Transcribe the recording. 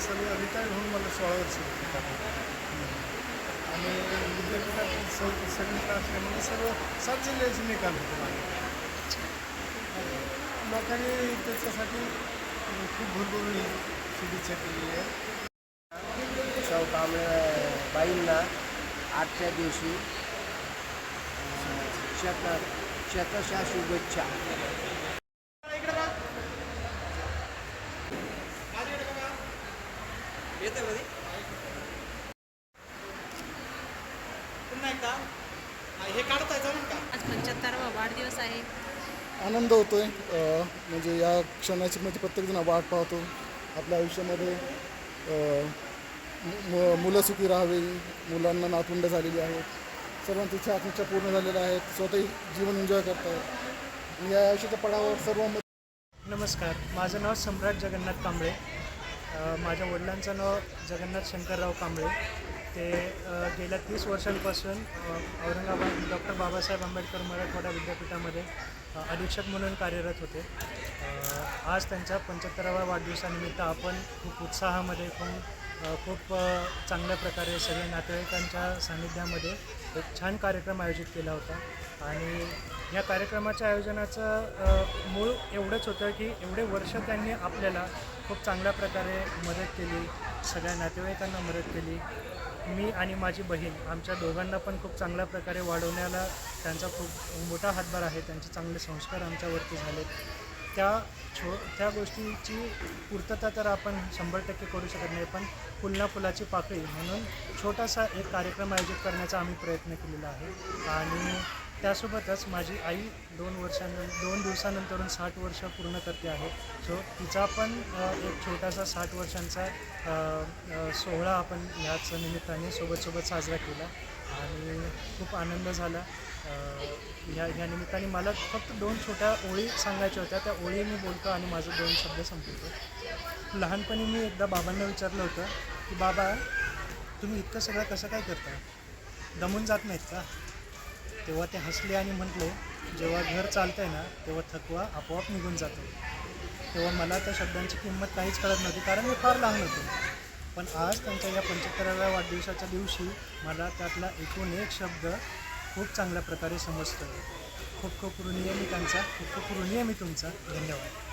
सर्व रिटायर्ड होऊन मला सोळा वर्ष होते आणि विद्यापीठात स सेकंड असल्यामुळे सर्व सात जिल्ह्याचे निकाल होते माझे लोकांनी त्याच्यासाठी खूप भरभरून शुभेच्छा केलेली आहे सौ कांबळे बाईंना आजच्या दिवशी अं, शत शतशा शुभेच्छा येते मध्ये पुन्हा एकदा. हा, काढताय जमून का? आज पंच्याहत्तरावा वाढदिवस आहे. आनंद होतो आहे म्हणजे या क्षणाची म्हणजे प्रत्येकजण वाट पाहतो. आपल्या आयुष्यामध्ये अ, मु- मुलं सुखी राहावी मुलांना नातवंड झालेली आहेत. सर्वांची इच्छा आकांक्षा पूर्ण झालेल्या आहेत. स्वतःही जीवन एन्जॉय करतायत. आणि या आयुष्याच्या पडावर सर्व नमस्कार. माझं नाव सम्राट जगन्नाथ कांबळे. माझ्या वडिलांचं नाव जगन्नाथ शंकरराव कांबळे. ते गेल्या तीस वर्षांपासून औरंगाबाद डॉक्टर बाबासाहेब आंबेडकर मराठवाडा विद्यापीठामध्ये अधीक्षक म्हणून कार्यरत होते. आज त्यांच्या पंच्याहत्तराव्या वाढदिवसानिमित्त आपण खूप उत्साहामध्ये खूप खूप चांगल्या प्रकारे सगळ्या नातेवाईकांच्या सान्निध्यामध्ये एक छान कार्यक्रम आयोजित केला होता. आणि या कार्यक्रमाच्या आयोजनाचं मूळ एवढंच होतं की एवढे वर्ष त्यांनी आपल्याला खूप चांगल्या प्रकारे मदत केली सगळ्या नातेवाईकांना मदत केली. मी आणि माझी बहीण आमच्या दोघांना पण खूप चांगल्या प्रकारे वाढवण्याला त्यांचा खूप मोठा हातभार आहे त्यांचे चांगले संस्कार आमच्यावरती झालेत त्या छो त्या गोष्टीची पूर्तता तर आपण शंभर टक्के करू शकत नाही पण फुलना फुलाची पाकळी म्हणून छोटासा एक कार्यक्रम आयोजित करण्याचा आम्ही प्रयत्न केलेला आहे. आणि त्यासोबतच माझी आई दोन वर्षानं दोन दिवसानंतरून साठ वर्ष पूर्ण करते आहे. सो तिचा पण एक छोटासा साठ वर्षांचा सोहळा आपण याच निमित्ताने सोबत सोबत साजरा केला. आणि खूप आनंद झाला. ह्या ह्या निमित्ताने मला फक्त दोन छोट्या ओळी सांगायच्या होत्या. त्या ओळी मी बोलतो आणि माझं दोन शब्द संपवतो. लहानपणी मी एकदा बाबांना विचारलं होतं की बाबा तुम्ही इतकं सगळं कसं काय करता? दमून जात नाहीत का? तेव्हा ते हसले आणि म्हटले जेव्हा घर चालतंय ना तेव्हा थकवा आपोआप निघून जातो. तेव्हा मला त्या शब्दांची किंमत काहीच कळत नव्हती कारण मी फार लहान होतो. पण आज त्यांच्या या पंच्याहत्तराव्या वाढदिवसाच्या दिवशी मला त्यातला एकूण एक शब्द खूप चांगल्या प्रकारे समजतो. खूप खूप ऋणीय मी त्यांचा खूप खूप ऋणीय मी तुमचा. धन्यवाद.